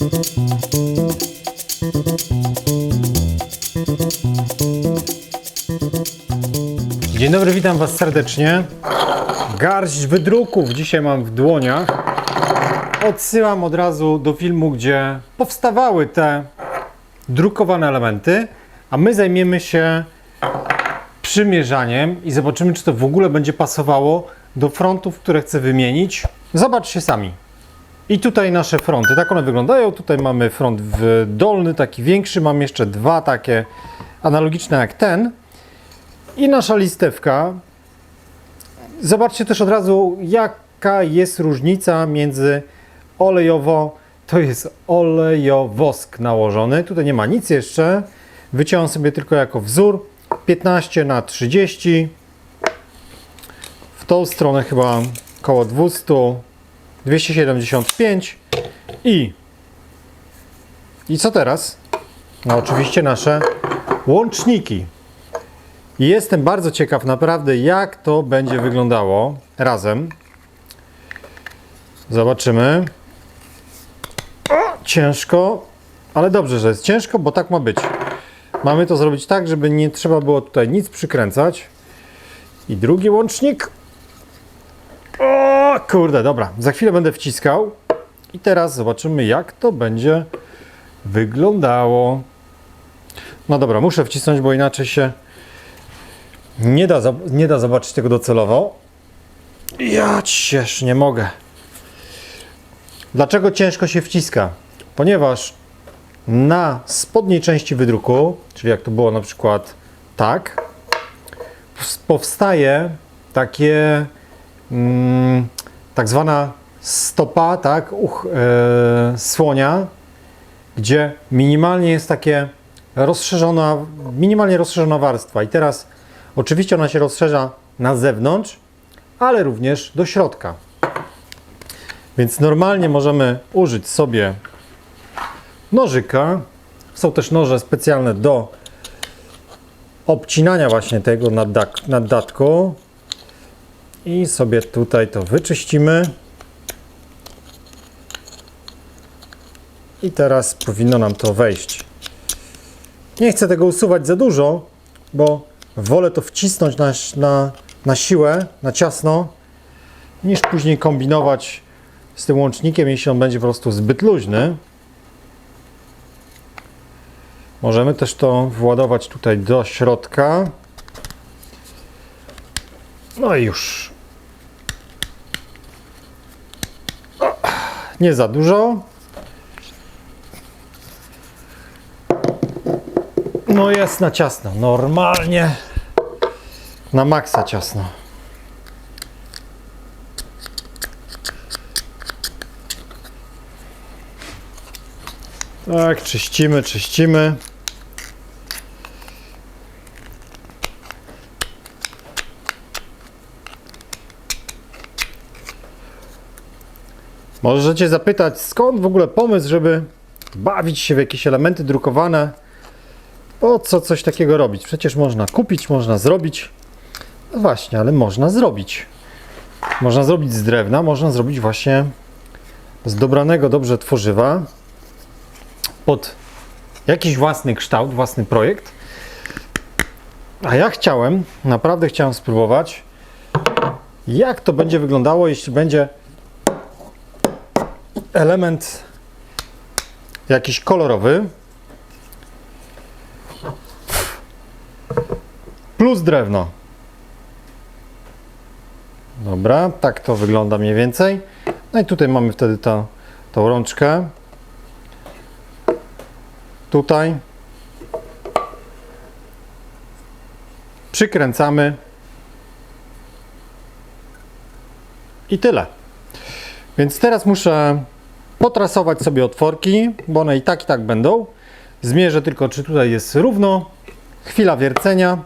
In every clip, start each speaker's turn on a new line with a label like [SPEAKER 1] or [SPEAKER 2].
[SPEAKER 1] Dzień dobry, witam Was serdecznie. Garść wydruków dzisiaj mam w dłoniach. Odsyłam od razu do filmu, gdzie powstawały te drukowane elementy, a my zajmiemy się przymierzaniem i zobaczymy, czy to w ogóle będzie pasowało do frontów, które chcę wymienić. Zobaczcie sami. I tutaj nasze fronty, tak one wyglądają. Tutaj mamy front dolny, taki większy. Mam jeszcze dwa takie analogiczne jak ten. I nasza listewka. Zobaczcie też od razu, jaka jest różnica między olejowo, to jest olejowosk nałożony. Tutaj nie ma nic jeszcze. Wyciąłem sobie tylko jako wzór 15 na 30. W tą stronę chyba około 200, 275 i i co teraz? No oczywiście nasze łączniki. I jestem bardzo ciekaw naprawdę, jak to będzie wyglądało razem. Zobaczymy. Ciężko, ale dobrze, że jest ciężko, bo tak ma być. Mamy to zrobić tak, żeby nie trzeba było tutaj nic przykręcać. I drugi łącznik. O, kurde, dobra. Za chwilę będę wciskał. I teraz zobaczymy, jak to będzie wyglądało. No dobra, muszę wcisnąć, bo inaczej się nie da, nie da zobaczyć tego docelowo. Ja ciesz, nie mogę. Dlaczego ciężko się wciska? Ponieważ na spodniej części wydruku, czyli jak to było na przykład tak, powstaje takie mm, tak zwana stopa, tak, uch, e, słonia, gdzie minimalnie jest takie rozszerzona, minimalnie rozszerzona warstwa. I teraz oczywiście ona się rozszerza na zewnątrz, ale również do środka. Więc normalnie możemy użyć sobie nożyka. Są też noże specjalne do obcinania właśnie tego naddatku. I sobie tutaj to wyczyścimy. I teraz powinno nam to wejść. Nie chcę tego usuwać za dużo, bo wolę to wcisnąć na, na, na siłę, na ciasno, niż później kombinować z tym łącznikiem, jeśli on będzie po prostu zbyt luźny. Możemy też to władować tutaj do środka. No i już. O, Nie za dużo. No jest na ciasno. Normalnie na maksa ciasno. Tak, czyścimy, czyścimy. Możecie zapytać, skąd w ogóle pomysł, żeby bawić się w jakieś elementy drukowane? Po co coś takiego robić? Przecież można kupić, można zrobić. No właśnie, ale można zrobić. Można zrobić z drewna, można zrobić właśnie z dobranego dobrze tworzywa pod jakiś własny kształt, własny projekt. A ja chciałem, naprawdę chciałem spróbować, jak to będzie wyglądało, jeśli będzie element jakiś kolorowy, plus drewno. Dobra, tak to wygląda mniej więcej. No i tutaj mamy wtedy to, tą rączkę. Tutaj. Przykręcamy. I tyle. Więc teraz muszę potrasować sobie otworki, bo one i tak i tak będą. Zmierzę tylko, czy tutaj jest równo. Chwila wiercenia.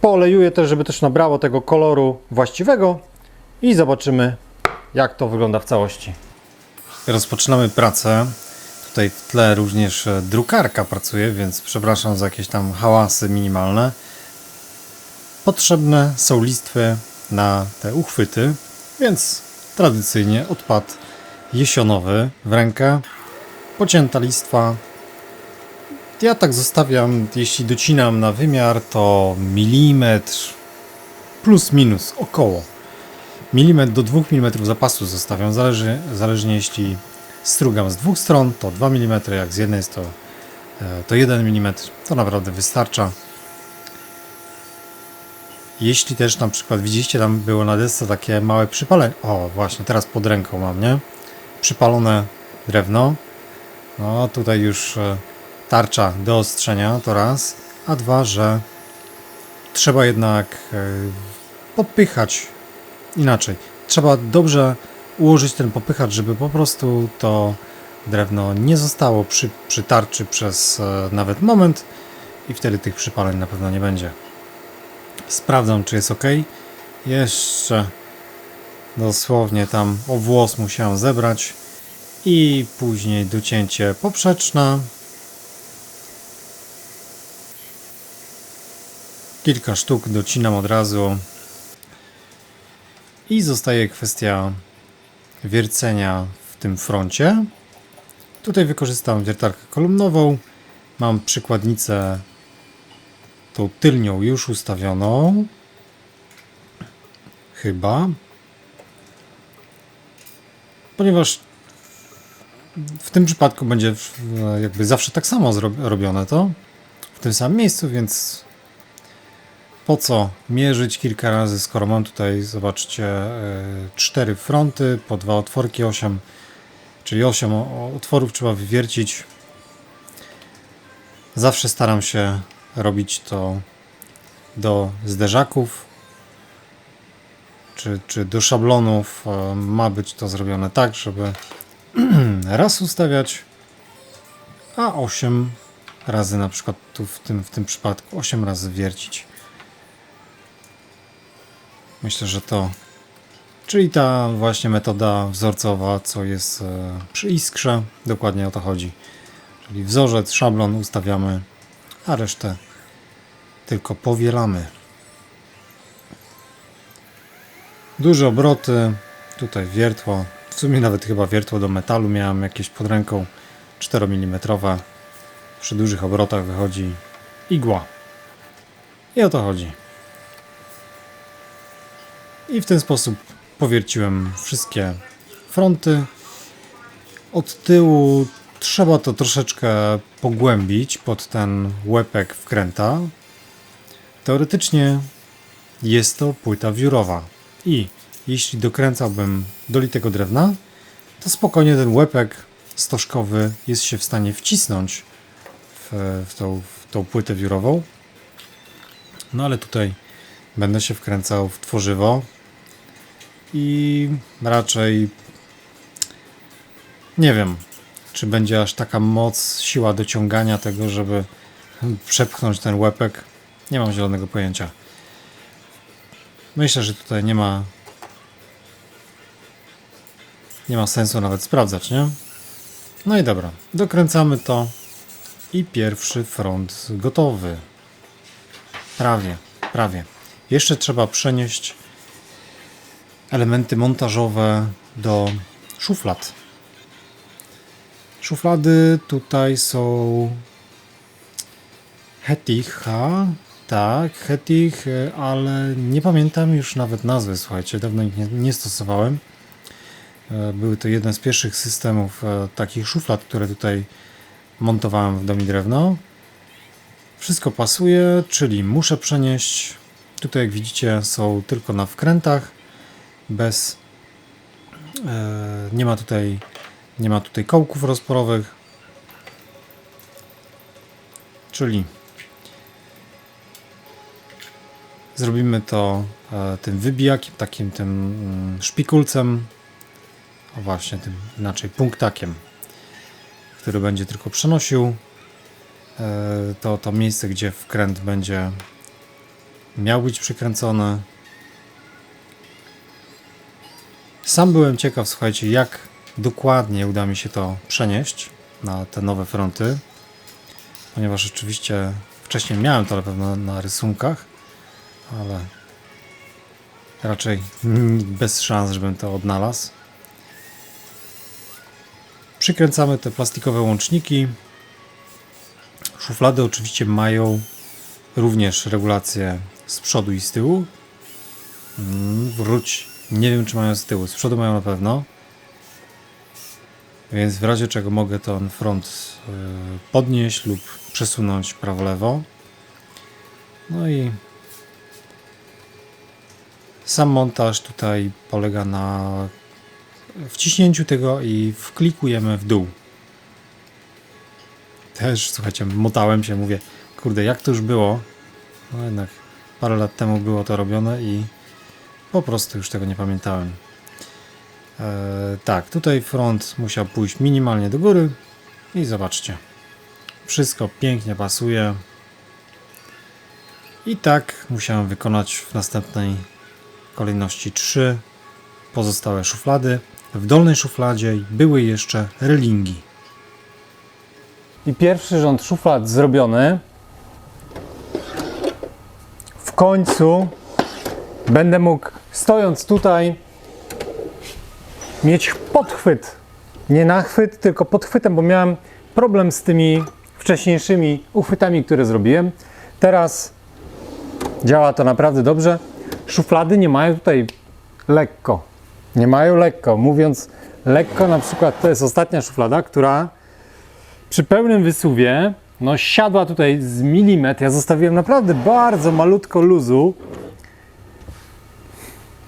[SPEAKER 1] Poolejuję też, żeby też nabrało tego koloru właściwego i zobaczymy, jak to wygląda w całości. Rozpoczynamy pracę. Tutaj w tle również e, drukarka pracuje, więc przepraszam za jakieś tam hałasy minimalne. Potrzebne są listwy na te uchwyty, więc tradycyjnie odpad jesionowy w rękę. pocięta listwa. Ja tak zostawiam, jeśli docinam na wymiar, to milimetr plus minus, około. Milimetr do 2 mm zapasu zostawiam, zależy, zależnie jeśli strugam z dwóch stron, to 2 mm, jak z jednej jest to, e, to 1 mm, to naprawdę wystarcza. Jeśli też na przykład widzieliście, tam było na desce takie małe przypalenie. O, właśnie, teraz pod ręką mam, nie? Przypalone drewno. No, tutaj już e, tarcza do ostrzenia, to raz. A dwa, że trzeba jednak e, popychać inaczej. Trzeba dobrze ułożyć ten popychacz, żeby po prostu to drewno nie zostało przy, przy tarczy przez e, nawet moment i wtedy tych przypaleń na pewno nie będzie. Sprawdzam, czy jest ok. Jeszcze dosłownie tam o włos musiałem zebrać i później docięcie poprzeczne. Kilka sztuk docinam od razu. I zostaje kwestia wiercenia w tym froncie. Tutaj wykorzystam wiertarkę kolumnową. Mam przykładnicę tą tylnią już ustawioną. Chyba. Ponieważ w tym przypadku będzie jakby zawsze tak samo robione to. W tym samym miejscu, więc po co mierzyć kilka razy, skoro mam tutaj, zobaczcie, e, cztery fronty, po dwa otworki, 8, czyli 8 o- otworów trzeba wywiercić. Zawsze staram się robić to do zderzaków, czy, czy do szablonów. E, Ma być to zrobione tak, żeby raz ustawiać, a 8 razy na przykład tu w tym, w tym przypadku 8 razy wiercić. Myślę, że to. Czyli ta właśnie metoda wzorcowa, co jest e, przy iskrze, dokładnie o to chodzi. Czyli wzorzec, szablon ustawiamy, a resztę tylko powielamy. Duże obroty, tutaj wiertło. W sumie nawet chyba wiertło do metalu miałem jakieś pod ręką 4 mm. Przy dużych obrotach wychodzi igła. I o to chodzi. I w ten sposób powierciłem wszystkie fronty. Od tyłu trzeba to troszeczkę pogłębić pod ten łepek wkręta. Teoretycznie jest to płyta wiórowa. I jeśli dokręcałbym do litego drewna, to spokojnie ten łepek stożkowy jest się w stanie wcisnąć w, w, tą, w tą płytę wiórową. No ale tutaj będę się wkręcał w tworzywo i raczej nie wiem, czy będzie aż taka moc, siła dociągania tego, żeby przepchnąć ten łepek. Nie mam zielonego pojęcia. Myślę, że tutaj nie ma nie ma sensu nawet sprawdzać, nie? No i dobra, dokręcamy to i pierwszy front gotowy. Prawie, prawie. Jeszcze trzeba przenieść elementy montażowe do szuflad. Szuflady tutaj są Heticha, tak, Hetich, e, ale nie pamiętam już nawet nazwy, słuchajcie, dawno ich nie, nie stosowałem. E, Były to jeden z pierwszych systemów e, takich szuflad, które tutaj montowałem w domi drewno. Wszystko pasuje, czyli muszę przenieść. Tutaj, jak widzicie, są tylko na wkrętach, bez. Nie ma tutaj, nie ma tutaj kołków rozporowych. Czyli zrobimy to e, tym wybijakiem, takim tym mm, szpikulcem. O właśnie, tym inaczej punktakiem, który będzie tylko przenosił e, to, to miejsce, gdzie wkręt będzie miał być przykręcony. Sam byłem ciekaw, słuchajcie, jak dokładnie uda mi się to przenieść na te nowe fronty, ponieważ oczywiście wcześniej miałem to na pewno na rysunkach, ale raczej bez szans, żebym to odnalazł. Przykręcamy te plastikowe łączniki. Szuflady oczywiście mają również regulację z przodu i z tyłu. Mm, Wróć, nie wiem czy mają z tyłu, z przodu mają na pewno. Więc w razie czego mogę ten front y, podnieść lub przesunąć prawo-lewo. No i sam montaż tutaj polega na wciśnięciu tego i wklikujemy w dół. Też, słuchajcie, motałem się, mówię, kurde, jak to już było? No jednak parę lat temu było to robione i po prostu już tego nie pamiętałem. E, tak, tutaj front musiał pójść minimalnie do góry i zobaczcie. Wszystko pięknie pasuje. I tak musiałem wykonać w następnej kolejności trzy pozostałe szuflady. W dolnej szufladzie były jeszcze relingi. I pierwszy rząd szuflad zrobiony. W końcu będę mógł, stojąc tutaj, mieć podchwyt. Nie nachwyt, tylko podchwytem, bo miałem problem z tymi wcześniejszymi uchwytami, które zrobiłem. Teraz działa to naprawdę dobrze. Szuflady nie mają tutaj lekko. Nie mają lekko. Mówiąc lekko, na przykład to jest ostatnia szuflada, która przy pełnym wysuwie no siadła tutaj z milimetr. Ja zostawiłem naprawdę bardzo malutko luzu.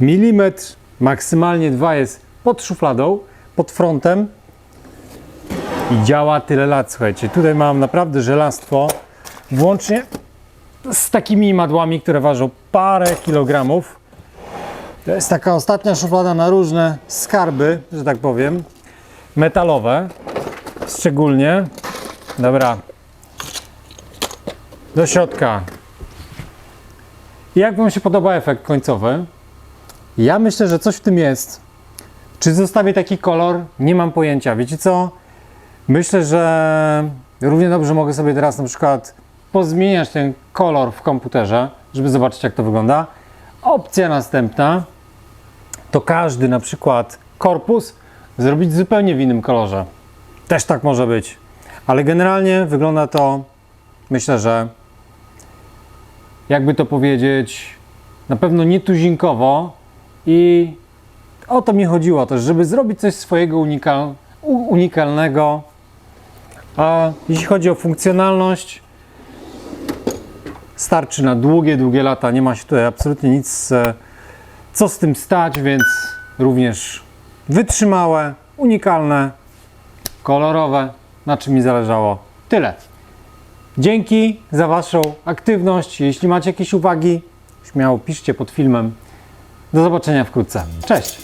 [SPEAKER 1] Milimetr, maksymalnie dwa jest pod szufladą, pod frontem i działa tyle lat, słuchajcie. Tutaj mam naprawdę żelastwo, włącznie z takimi madłami, które ważą parę kilogramów. To jest taka ostatnia szuflada na różne skarby, że tak powiem, metalowe szczególnie. Dobra. Do środka. Jak Wam się podoba efekt końcowy? Ja myślę, że coś w tym jest. Czy zostawię taki kolor? Nie mam pojęcia. Wiecie co? Myślę, że równie dobrze mogę sobie teraz na przykład pozmieniać ten kolor w komputerze, żeby zobaczyć jak to wygląda. Opcja następna to każdy na przykład korpus zrobić zupełnie w innym kolorze. Też tak może być. Ale generalnie wygląda to, myślę, że jakby to powiedzieć, na pewno nietuzinkowo i o to mi chodziło też, żeby zrobić coś swojego unikal, unikalnego. A jeśli chodzi o funkcjonalność, starczy na długie, długie lata. Nie ma się tutaj absolutnie nic, e, co z tym stać, więc również wytrzymałe, unikalne, kolorowe, na czym mi zależało. Tyle. Dzięki za Waszą aktywność. Jeśli macie jakieś uwagi, śmiało piszcie pod filmem. Do zobaczenia wkrótce. Cześć!